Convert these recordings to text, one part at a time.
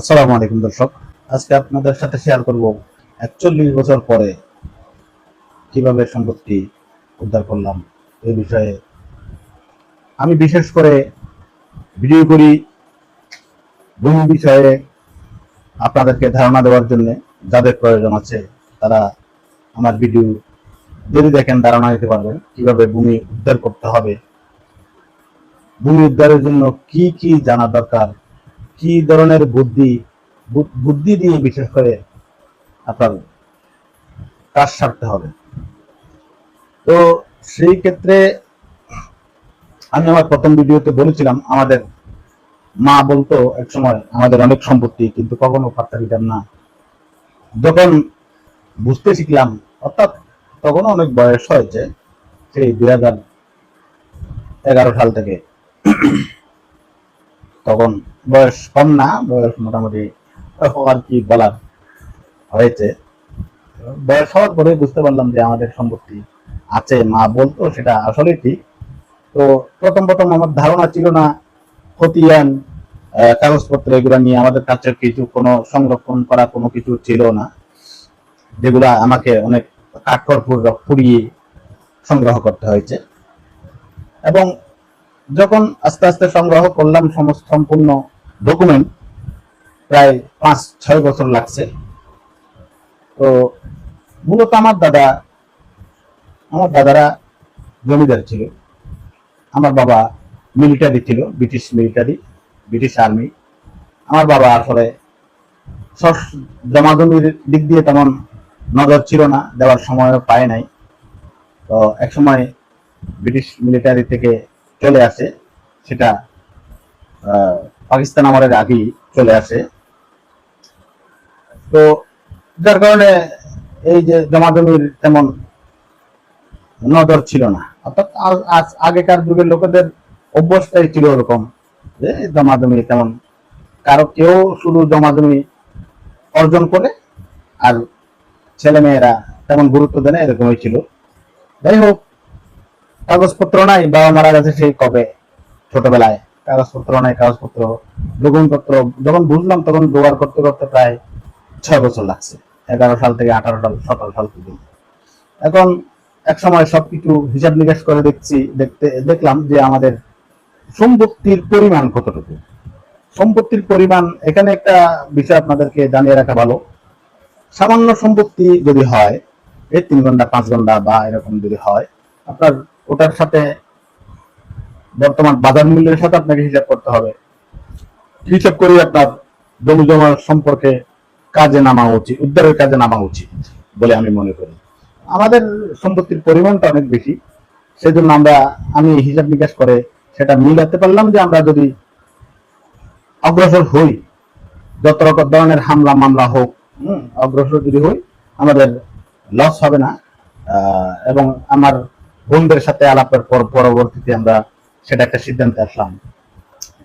আসসালামু আলাইকুম দর্শক। আজকে আপনাদের সাথে শেয়ার করব একচল্লিশ বছর পরে কীভাবে সম্পত্তি উদ্ধার করলাম এই বিষয়ে। আমি বিশেষ করে ভিডিও করি ভূমি বিষয়ে আপনাদেরকে ধারণা দেওয়ার জন্য যাদের প্রয়োজন আছে তারা আমার ভিডিও যদি দেখেন ধারণা দিতে পারবেন কীভাবে ভূমি উদ্ধার করতে হবে। ভূমি উদ্ধারের জন্য কি কি জানা দরকার কি ধরনের বুদ্ধি বুদ্ধি দিয়ে বিশেষ করে আপনার কাজ সারতে হবে? তো সেই ক্ষেত্রে আমি আমার প্রথম ভিডিওতে বলেছিলাম, আমাদের মা বলতো এক সময়, আমাদের অনেক সম্পত্তি, কিন্তু কখনো পাত্তা দিতাম না। যখন বুঝতে শিখলাম, অর্থাৎ তখন অনেক বয়স হয়েছে, সেই দুই হাজার এগারো সাল থেকে। তখন বয়স কম না, বয়স মোটামুটি আর কি বলার হয়েছে। বয়স হওয়ার পরে বুঝতে পারলাম যে আমাদের সম্পত্তি আছে, মা বলতো সেটা আসলে ঠিক। তো প্রথম প্রথম আমার ধারণা ছিল না খতিয়ান কাগজপত্র এগুলো নিয়ে আমাদের কাছে কিছু কোনো সংরক্ষণ করা কোনো কিছু ছিল না। যেগুলা আমাকে অনেক কাঠখড় পুড়িয়ে সংগ্রহ করতে হয়েছে। এবং যখন আস্তে আস্তে সংগ্রহ করলাম সমস্ত সম্পূর্ণ ডকুমেন্ট প্রায় পাঁচ, ছয় বছর লাগছে। তো মূলত আমার দাদা, আমার দাদারা জমিদার ছিল। আমার বাবা মিলিটারি ছিল ব্রিটিশ মিলিটারি ব্রিটিশ আর্মি আমার বাবা আসলে সস- জমাজমির দিক দিয়ে তেমন নজর ছিল না, দেওয়ার সময়ও পায় নাই। তো এক সময় ব্রিটিশ মিলিটারি থেকে চলে আসে। সেটা পাকিস্তান আমলের আগেই চলে আসে। তো যার কারণে এই যে জমাজমির তেমন নজর ছিল না। অর্থাৎ আগেকার যুগের লোকেদের অভ্যস্তাই ছিল ওরকম যে জমাজমি তেমন কারও কেউ শুধু জমাজমি অর্জন করে আর ছেলে মেয়েরা তেমন গুরুত্ব দেয় না, এরকমই ছিল। যাই হোক কাগজপত্র নাই, বাবা মারা গেছে সেই কবে? ছোটবেলায়। কাগজপত্র নাই, কাগজপত্র, ডকুমেন্টপত্র, যখন বুঝলাম তখন জোগাড় করতে করতে প্রায় ছয় বছর লাগছে, এগারো সাল থেকে আঠারো সাল, সতেরো সাল পর্যন্ত। এখন এক সময় সবকিছু হিসাব নিকাশ করে দেখছি, দেখতে, দেখলাম যে আমাদের সম্পত্তির পরিমাণ কতটুকু। সম্পত্তির পরিমাণ, এখানে একটা বিষয় আপনাদেরকে জানিয়ে রাখা ভালো। সামান্য সম্পত্তি যদি হয়, এই তিন ঘণ্টা, পাঁচ ঘণ্টা বা এরকম যদি হয়, আপনার ওটার সাথে বর্তমান বাজার মূল্যের সাথে আপনাকে হিসাব করতে হবে। হিসাব করে আপনার জমি জমার সম্পর্কে কাজে নামা উচিত, উদ্ধারের কাজে নামা উচিত বলে আমি মনে করি। আমাদের সম্পত্তির পরিমাণটা অনেক বেশি, সেজন্য আমরা, আমি হিসাব নিকাশ করে সেটা মিলাতে পারলাম যে আমরা যদি অগ্রসর হই, যত রকম ধরনের হামলা মামলা হোক অগ্রসর যদি হই, আমাদের লস হবে না এবং আমার বন্ধুদের সাথে আলাপের পর পরবর্তীতে আমরা সেটা একটা সিদ্ধান্তে আসলাম।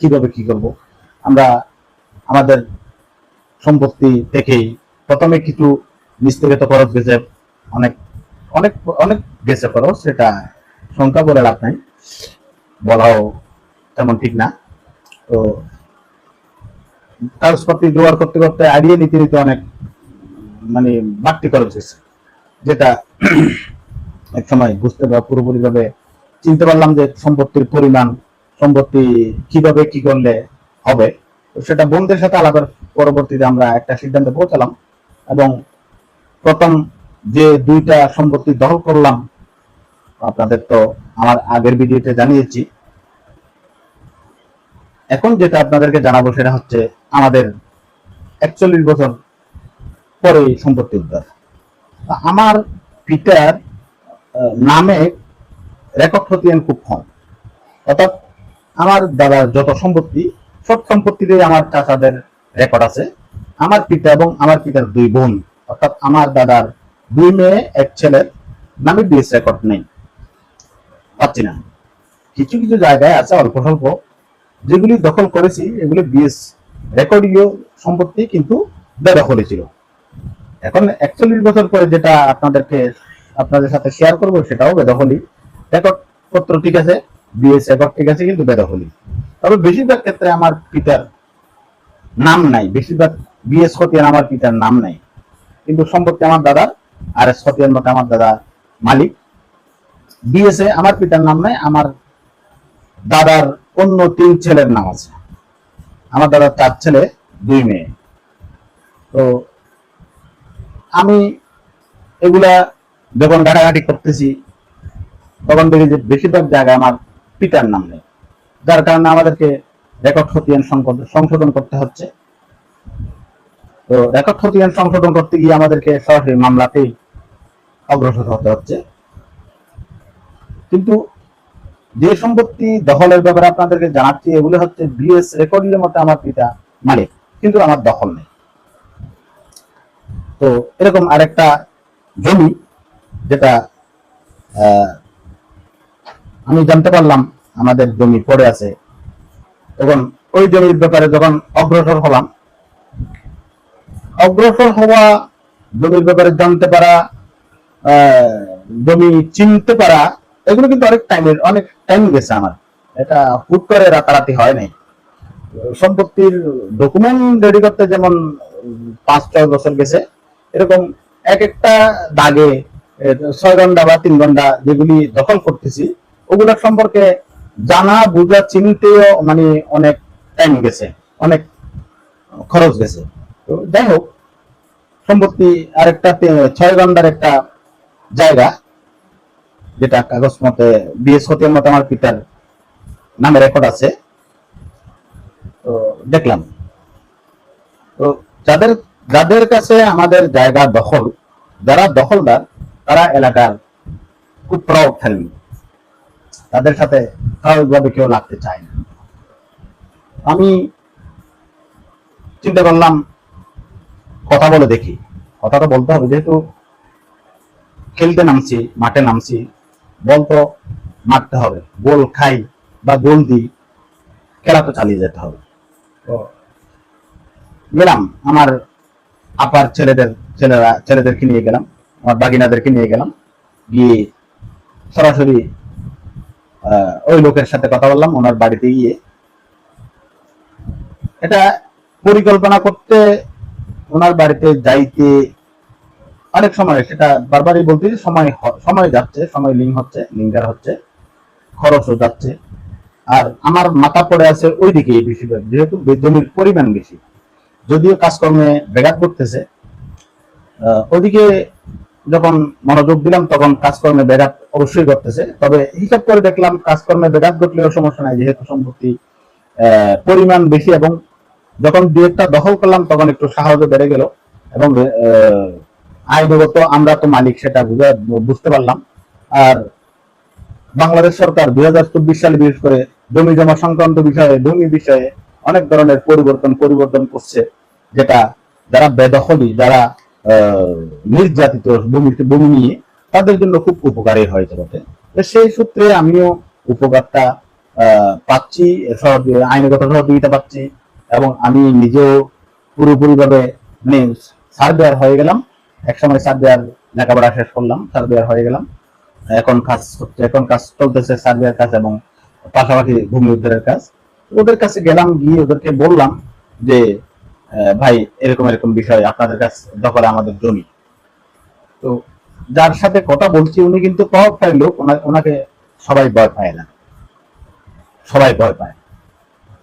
কীভাবে কি করব? আমরা আমাদের সম্পত্তি থেকেই প্রথমে কিছু মিস্ত্রিগত খরচ গেছে অনেক অনেক অনেক গেছে খরচ, সেটা সংখ্যা বলে লাভ নাই। বলাও তেমন ঠিক না। তো কাগজপত্র জোগাড় করতে করতে আইডিয়া নিতে নিতে অনেক মানে বাড়তি খরচ হয়েছে। যেটা এক সময় বুঝতে বা পুরোপুরি ভাবে চিনতে পারলাম যে সম্পত্তির পরিমাণ, সম্পত্তি কীভাবে কি করলে হবে। সেটা বন্ধুদের সাথে আলাপের পরবর্তীতে আমরা একটা সিদ্ধান্তে পৌঁছালাম এবং প্রথম যে দুইটা সম্পত্তি দখল করলাম, আপনাদের তো আমার আগের ভিডিওতে জানিয়েছি। এখন যেটা আপনাদেরকে জানাব সেটা হচ্ছে আমাদের একচল্লিশ বছর পরে সম্পত্তি উদ্ধার। আমার পিতার নামে রেকর্ড খতিয়ান খুব কম। অর্থাৎ আমার দাদার যত সম্পত্তি, সব সম্পত্তিতে আমার চাচাদের রেকর্ড আছে। আমার পিতা এবং আমার পিতার দুই বোন, অর্থাৎ আমার দাদার দুই মেয়ে, এক ছেলের নামে বিএস রেকর্ড নেই। পাচ্ছি না। কিছু কিছু জায়গায় আছে অল্প স্বল্প, যেগুলি দখল করেছি, এগুলি বিএস রেকর্ডীয় সম্পত্তি কিন্তু বেদখলে ছিল। এখন একচল্লিশ বছর পরে যেটা আপনাদেরকে আপনাদের সাথে শেয়ার করব, সেটাও বেদখলি। রেকর্ড পত্র ঠিক আছে বিএস রেকর্ড ঠিক আছে, কিন্তু বেদখলি। তবে বেশিরভাগ ক্ষেত্রে আমার পিতার নাম নাই। বেশিরভাগ বিএস খতিয়ান আমার পিতার নাম নাই। কিন্তু সম্পত্তি আমার দাদা আর এস খতিয়ান মতে আমার দাদা মালিক। বিএসএ আমার পিতার নাম নাই, আমার দাদার অন্য তিন ছেলের নাম আছে। আমার দাদার চার ছেলে, দুই মেয়ে। তো আমি এগুলা যখন ঘাটাঘাটি করতেছি, তখন দেখি যে বেশিরভাগ জায়গায় আমার পিতার নাম নেই। যার কারণে আমাদেরকে রেকর্ড খতিয়ান সংশোধন করতে হচ্ছে। তো রেকর্ড খতিয়ান সংশোধন করতে গিয়ে আমাদেরকে সরাসরি মামলাতেই অগ্রসর হতে হচ্ছে। কিন্তু যে সম্পত্তি দখলের ব্যাপারে আপনাদেরকে জানাচ্ছি, এগুলো হচ্ছে বিএস রেকর্ডের মতো আমার পিতা মালিক, কিন্তু আমার দখল নেই। তো এরকম আরেকটা জমি যেটা আমি জানতে পারলাম আমাদের জমি পড়ে আছে। তখন ওই জমির ব্যাপারে যখন অগ্রসর হলাম, অগ্রসর হওয়া জমির ব্যাপারে জানতে পারা জমি চিনতে পারা, এগুলো কিন্তু অনেক টাইমের, অনেক টাইম গেছে আমার। এটা হুট করে রাতারাতি হয় নাই। সম্পত্তির ডকুমেন্ট রেডি করতে যেমন পাঁচ ছয় বছর গেছে, এরকম এক একটা দাগে ছয় ঘণ্টা বা তিন ঘণ্টা যেগুলি দখল করতেছি, ওগুলোর সম্পর্কে জানা, বোঝা, চিনতেও মানে অনেক টাইম গেছে, অনেক খরচ গেছে। তো যাই হোক সম্পত্তি আরেকটা ছয় ঘণ্টার একটা জায়গা, যেটা কাগজ মতে বিএস হতের মতে আমার পিতার নামে রেকর্ড আছে। তো দেখলাম। তো যাদের যাদের কাছে আমাদের জায়গা দখল, যারা দখলদার তারা এলাকার খুব প্রভাবশালী তাদের সাথে স্বাভাবিকভাবে কেউ লাগতে চায় না। আমি চিন্তা করলাম, কথা বলে দেখি। কথাটা বলতে হবে, যেহেতু খেলতে নামছি, মাঠে নামছি, বল তো মারতে হবে। গোল খাই বা গোল দিই, খেলা তো চালিয়ে যেতে হবে। তো গেলাম, আমার আপার ছেলেদের, ছেলেরা, ছেলেদেরকে নিয়ে গেলাম। আমার বাগিনাদেরকে নিয়ে গেলাম। গিয়ে সরাসরি ওই লোকের সাথে কথা বললাম, ওনার বাড়িতে গিয়ে। এটা পরিকল্পনা করতে ওনার বাড়িতে যাইতে অনেক সময় সেটা বারবারই বলতে সময় সময় যাচ্ছে, সময় লিঙ্ক হচ্ছে লিঙ্কার হচ্ছে, খরচও যাচ্ছে। আর আমার মাথা পড়ে আছে ওইদিকে বেশিরভাগ যেহেতু জমির পরিমাণ বেশি। যদিও কাজকর্মে ব্যাঘাত করতেছে ওদিকে যখন মনোযোগ দিলাম, তখন কাজকর্মে ব্যাঘাত অবশ্যই করতেছে তবে হিসাব করে দেখলাম, কাজকর্মে ব্যাঘাত ঘটলেও সমস্যা নাই, যেহেতু সম্পত্তি পরিমাণ বেশি এবং যখন দু একটা দখল করলাম, তখন একটু সাহসও বেড়ে গেল এবং আইনগত আমরা তো মালিক, সেটা বুঝতে পারলাম। আর বাংলাদেশ সরকার দুই হাজার চব্বিশ সালে, বিশেষ করে জমি জমা সংক্রান্ত বিষয়ে, ভূমি বিষয়ে অনেক ধরনের পরিবর্তন পরিবর্তন করছে, যেটা যারা বেদখলি, যারা নির্যাতিত ভূমি নিয়ে তাদের জন্য খুব উপকারী হয়েছে বটে তো সেই সূত্রে আমিও উপকারটা পাচ্ছি আইনগত সহযোগিতা পাচ্ছি এবং আমি নিজেও পুরোপুরিভাবে মানে সার্ভেয়ার হয়ে গেলাম। একসময় সার্ভেয়ার লেখাপড়া শেষ করলাম সার্ভেয়ার হয়ে গেলাম। এখন কাজ হচ্ছে এখন কাজ চলতেছে সার্ভেয়ার কাজ এবং পাশাপাশি ভূমি উদ্ধারের কাজ। ওদের কাছে গেলাম, গিয়ে ওদেরকে বললাম যে ভাই, এরকম এরকম বিষয় আপনাদের কাছে দখলে আমাদের জমি। তো যার সাথে কথা বলছি, উনি কিন্তু প্রভাবশালী লোক ওনাকে সবাই ভয় পায় না। সবাই ভয় পায়।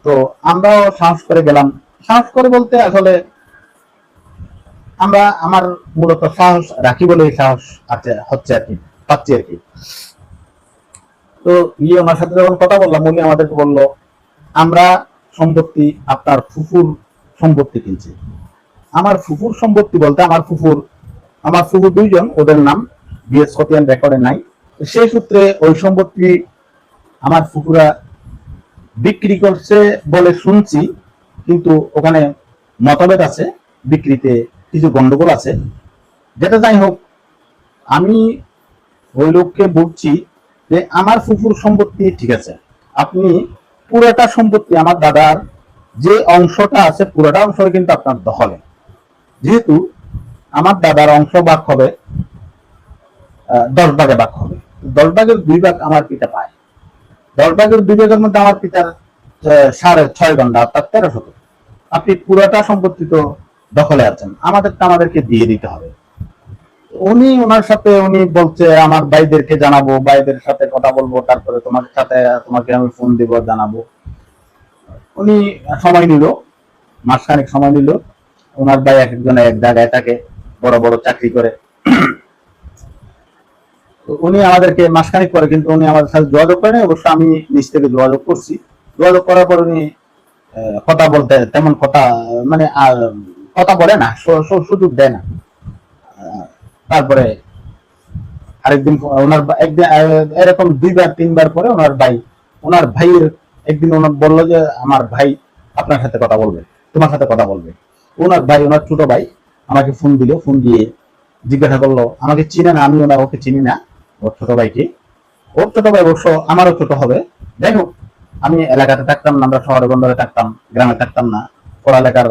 তো আমরাও সাহস করে গেলাম। সাহস করে বলতে আসলে আমরা, আমার মূলত সাহস রাখি বলে সাহস আছে, হচ্ছে আর কি, পাচ্ছি আর কি। তো গিয়ে ওনার সাথে যখন কথা বললাম, উনি আমাদেরকে বলল, আমরা সম্পত্তি আপনার ফুফুর সম্পত্তি কিনছে। আমার ফুফুর সম্পত্তি বলতে আমার ফুফুর আমার ফুফুর দুইজন, ওদের নাম বিএস খতিয়ান রেকর্ডে নাই। সেই সূত্রে ওই সম্পত্তি আমার ফুফুরা বিক্রি করছে বলে শুনছি, কিন্তু ওখানে মতভেদ আছে, বিক্রিতে কিছু গন্ডগোল আছে। যেটা যাই হোক, আমি ওই লোককে বলছি যে আমার ফুফুর সম্পত্তি ঠিক আছে। আপনি পুরোটা সম্পত্তি আমার দাদার যে অংশটা আছে, পুরোটা অংশ কিন্তু আপনার দখলে। যেহেতু আমার দাদার অংশ ভাগ হবে দশ ভাগে ভাগ হবে। দশ ভাগের দুই ভাগ আমার পিতা পায়। দশ ভাগের দুই ভাগের মধ্যে আমার পিতার সাড়ে ছয় ঘণ্টা, অর্থাৎ তেরো শত আপনি পুরোটা সম্পত্তি তো দখলে আছেন। আমাদেরটা আমাদেরকে দিয়ে দিতে হবে। উনি ওনার সাথে, উনি বলছে, আমার ভাইদেরকে জানাব, ভাইদের সাথে কথা বলব, তারপরে তোমার সাথে তোমাকে আমি ফোন দিব, জানাব। উনি সময় নিল, মাসখানেক সময় নিল। ওনার ভাই এক একজনে এক জায়গায় থাকে, বড় বড় চাকরি করে। উনি আমাদেরকে মাসখানেক পরে কিন্তু উনি আমাদের সাথে যোগাযোগ করেন, অবশ্য আমি নিজ থেকে যোগাযোগ করছি। যোগাযোগ করার পর উনি কথা বলতে, তেমন কথা মানে কথা বলে না সুযোগ দেয় না। তারপরে আরেকদিন, ওনার একদিন, এরকম দুইবার, তিনবার পরে ওনার ভাই, ওনার ভাইয়ের একদিন ওনার বলল যে, আমার ভাই আপনার সাথে কথা বলবে, তোমার সাথে কথা বলবে। ওনার ভাই, ওনার ছোট ভাই আমাকে ফোন দিল ফোন দিয়ে জিজ্ঞাসা করল, আমাকে চিনে না, আমি ওনার ওকে চিনি না, ওর ছোট ভাইকে ওর ছোট ভাই অবশ্য আমারও ছোট হবে। যাই হোক, আমি এলাকাতে থাকতাম না, আমরা শহরে বন্দরে থাকতাম, গ্রামে থাকতাম না। পড়ালেখার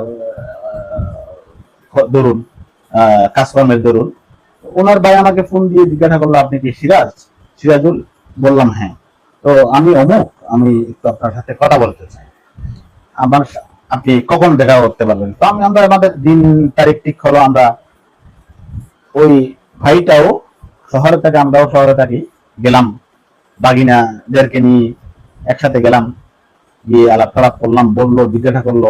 দরুন কাজকর্মের দরুন। ওনার ভাই আমাকে ফোন দিয়ে জিজ্ঞাসা করল, আপনি কি সিরাজ? সিরাজুল, বললাম হ্যাঁ। তো আমি অমুক, আমি একটু আপনার সাথে কথা বলতে চাই। আমার আপনি কখন দেখা করতে পারবেন? তো আমি আমরা আমাদের দিন তারিখ ঠিক হলো, আমরা ওই ভাইটাও শহরে থাকে, আমরাও শহরে থাকি। গেলাম, বাগিনাদেরকে নিয়ে একসাথে গেলাম, গিয়ে আলাপ টালাপ করলাম, বলল, জিজ্ঞাসা করল,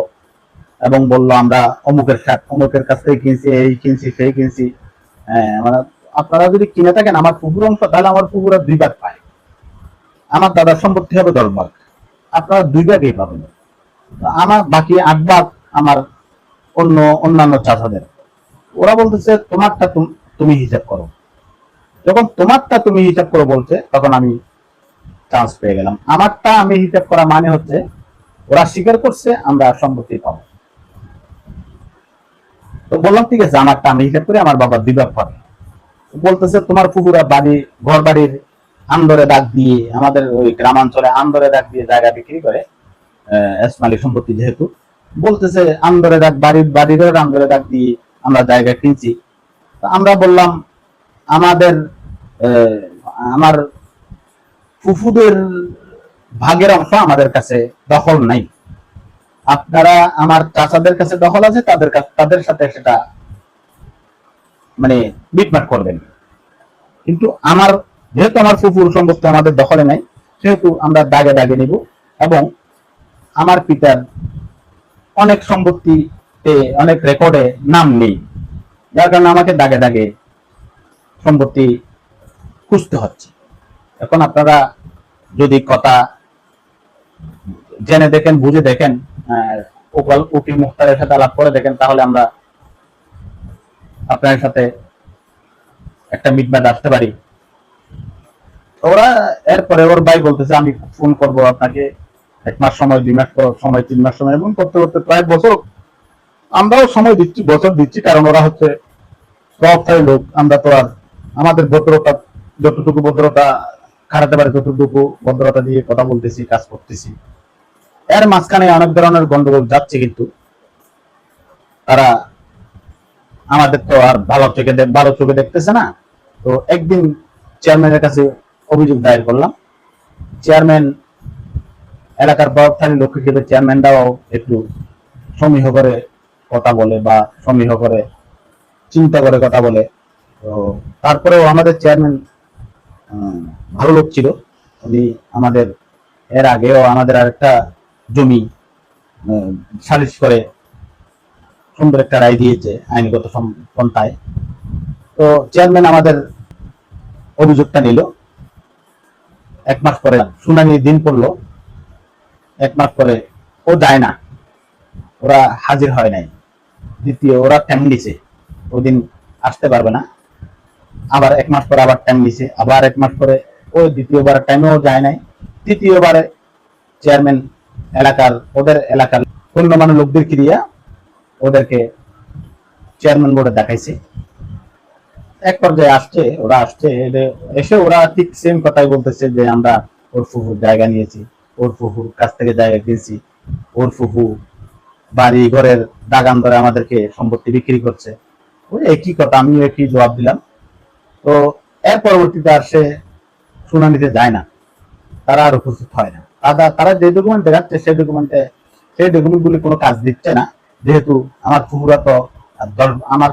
এবং বলল, আমরা অমুকের সাথে, অমুকের কাছ থেকে কিনছি, এই কিনছি, সেই কিনছি। হ্যাঁ মানে আপনারা যদি কিনে থাকেন, আমার পুকুর অংশ, তাহলে আমার পুকুরে দুই ভাগ পায়। আমার দাদার সম্পত্তি হবে দশ ভাগ। আপনারা দুই ভাগই পাবেন। আমার বাকি আট ভাগ আমার অন্য অন্যান্য চাষাদের। ওরা বলতেছে, তোমারটা তুমি হিসাব করো। যখন তোমারটা তুমি হিসাব করো বলছে, তখন আমি চান্স পেয়ে গেলাম। আমারটা আমি হিসাব করা মানে হচ্ছে, ওরা স্বীকার করছে, আমরা সম্পত্তি পাবো। তো বললাম, ঠিক আছে, আমারটা আমি হিসাব করে, আমার বাবা বিভাগ পাবে বলতেছে, তোমার পুকুরা বাড়ি ঘর বাড়ির আন্দরে দাগ দিয়ে আমাদের ওই গ্রামাঞ্চলে আন্দরে দাগ দিয়ে জায়গা বিক্রি করে এসমালি সম্পত্তি যেহেতু, বলতেছে আন্দরে দাগ বাড়ির বাড়ির আন্দরে দাগ দিয়ে আমরা জায়গা কিনছি। আমরা বললাম, আমাদের আমার ফুফুদের ভাগের অংশ আমাদের কাছে দখল নাই। আপনারা আমার চাচাদের কাছে দখল আছে, তাদের কাছে, তাদের সাথে সেটা মানে মিটমাট করবেন। কিন্তু আমার যেহেতু আমার ফুফুর সম্পত্তি আমাদের দখলে নাই, সেহেতু আমরা দাগে দাগে নিব এবং আমার পিতার অনেক সম্পত্তিতে, অনেক রেকর্ডে নাম নেই। যার কারণে আমাকে দাগে দাগে সম্পত্তি খুঁজতে হচ্ছে। এখন আপনারা যদি কথা জেনে দেখেন, বুঝে দেখেন উকিল উকিল মুখতারের সাথে আলাপ করে দেখেন, তাহলে আমরা আপনার সাথে একটা মিটমাট আসতে পারি। ওরা এরপরে ওর ভাই বলতেছে, আমি ফোন করব আপনাকে এক মাস সময়, দুই মাস পর সময়, তিন মাস সময় এবং করতে করতে প্রায় বছর আমরাও সময় দিচ্ছি, বছর দিচ্ছি, কারণ ওরা হচ্ছে সবটাই লোক। আমরা তো আর আমাদের ভদ্রতা, যতটুকু ভদ্রতা খাটাতে পারে ততটুকু ভদ্রতা দিয়ে কথা বলতেছি, কাজ করতেছি, এর মাঝখানে অনেক ধরনের গন্ডগোল যাচ্ছে কিন্তু। তারা আমাদের তো আর ভালো চোখে ভালো চোখে দেখতেছে না। তো একদিন চেয়ারম্যানের কাছে অভিযোগ দায়ের করলাম। চেয়ারম্যান এলাকার প্রভাবশালী লোক হিসেবে চেয়ারম্যানরাও একটু সমীহ করে কথা বলে বা সমীহ করে চিন্তা করে কথা বলে। তো তারপরেও আমাদের চেয়ারম্যান ভালো লোক ছিল। উনি আমাদের, এর আগেও আমাদের আরেকটা জমি সালিশ করে সুন্দর একটা রায় দিয়েছে আইনগত পন্থায়। তো চেয়ারম্যান আমাদের অভিযোগটা নিল। এক মাস পরে শুনানি দিন পড়ল, এক মাস পরে ও যায় না। ওরা হাজির হয় নাই। দ্বিতীয়, ওরা টাইম দিছে ওদিন আসতে পারবে না। আবার এক মাস পরে আবার টাইম দিছে আবার এক মাস পরে ও দ্বিতীয়বার টাইমেও যায় নাই। তৃতীয়বারে চেয়ারম্যান এলাকার, ওদের এলাকার গণ্যমান্য লোকদের দিয়া ওদেরকে চেয়ারম্যান বোর্ডে দেখাইছে। এক পর্যায়ে আসছে, ওরা আসছে এসে ওরা ঠিক সেম কথাই বলতেছে যে আমরা ওর ফুফুর জায়গা নিয়েছি ওর ফুফুর কাছ থেকে জায়গা কিনছি ওর ফুফু বাড়ি ঘরের দাগান ধরে আমাদেরকে সম্পত্তি বিক্রি করছে। ওই একই কথা, আমিও একই জবাব দিলাম। তো এর পরবর্তীতে আর সে শুনানিতে যায় না। তারা আর উপস্থিত হয় না। তারা তারা যে ডকুমেন্ট দেখাচ্ছে সেই ডকুমেন্টে সেই ডকুমেন্ট গুলি কোনো কাজ দিচ্ছে না। যেহেতু আমার ফুফুরা তো আমার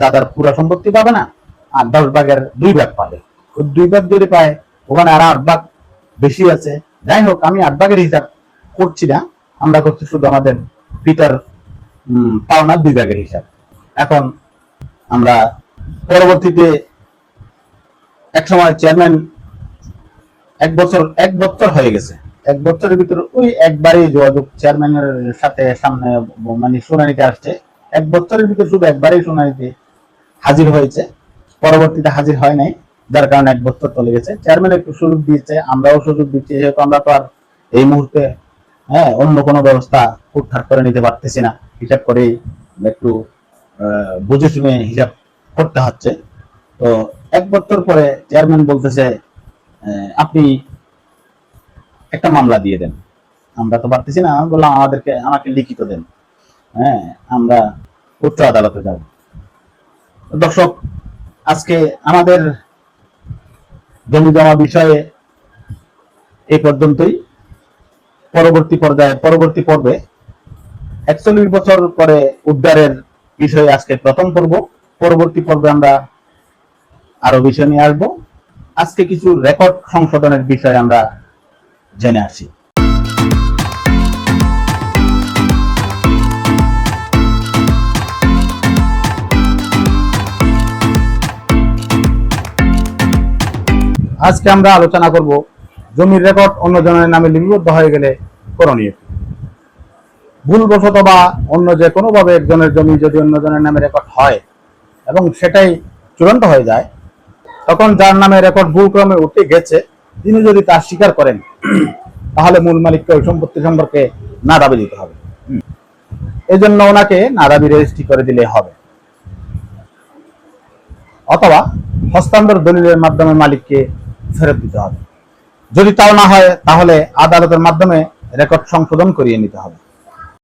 দাদার পুরা সম্পত্তি পাবে না। আর দশ ভাগের দুই ভাগ পাবে। দুই ভাগ যদি পায়, ওখানে আর আট ভাগ বেশি আছে। যাই হোক, আমি আট ভাগের হিসাব করছি না। আমরা করছি শুধু আমাদের পিতার পাওনার দুই ভাগের হিসাব। এখন আমরা পরবর্তীতে এক সময় চেয়ারম্যান এক বছর এক বছর হয়ে গেছে। এক বছরের ভিতরে ওই একবারই যোগাযোগ চেয়ারম্যানের সাথে সামনে মানে শুনানিতে আসছে। এক বছরের ভিতরে শুধু একবারই শুনানিতে হাজির হয়েছে। পরবর্তীতে হাজির হয় নাই, যার কারণে এক বছর চলে গেছে। চেয়ারম্যান একটু সুযোগ দিয়েছে, আমরাও সুযোগ দিচ্ছি, যেহেতু আমরা তো আর এই মুহূর্তে হ্যাঁ অন্য কোনো ব্যবস্থা উদ্ধার করে নিতে পারতেছি না। হিসাব করেই একটু বুঝে শুনে হিসাব করতে হচ্ছে। তো এক বছর পরে চেয়ারম্যান বলতেছে আপনি একটা মামলা দিয়ে দেন। আমরা তো পারতেছি না বললাম, আমাদেরকে, আমাকে লিখিত দেন। হ্যাঁ আমরা উচ্চ আদালতে যাব। দর্শক আজকে আমাদের জমি জমা বিষয়ে এই পর্যন্তই। পরবর্তী পর্যায়ে, পরবর্তী পর্বে একচল্লিশ বছর পরে উদ্ধারের বিষয়ে আজকে প্রথম পর্ব। পরবর্তী পর্বে আমরা আরও বিষয় নিয়ে আসব। আজকে কিছু রেকর্ড সংশোধনের বিষয়ে আমরা জেনে আসি। আজকে আমরা আলোচনা করব জমির রেকর্ড অন্য জনের নামে লিপিবদ্ধ হয়ে গেলে করণীয় ভুলবশত বা অন্য যে কোনোভাবে একজনের জমি যদি অন্য জনের নামে রেকর্ড হয় এবং সেটাই চূড়ান্ত হয়ে যায়, তখন যার নামে রেকর্ড ভুলক্রমে উঠে গেছে, তিনি যদি তা স্বীকার করেন, তাহলে মূল মালিককে ওই সম্পত্তি সম্পর্কে না দাবি দিতে হবে। এই জন্য ওনাকে না দাবি রেজিস্ট্রি করে দিলে হবে। অথবা হস্তান্তর দলিলের মাধ্যমে মালিককে ফেরত দিতে হবে। যদি তাও না হয়, তাহলে আদালতের মাধ্যমে রেকর্ড সংশোধন করিয়ে নিতে হবে।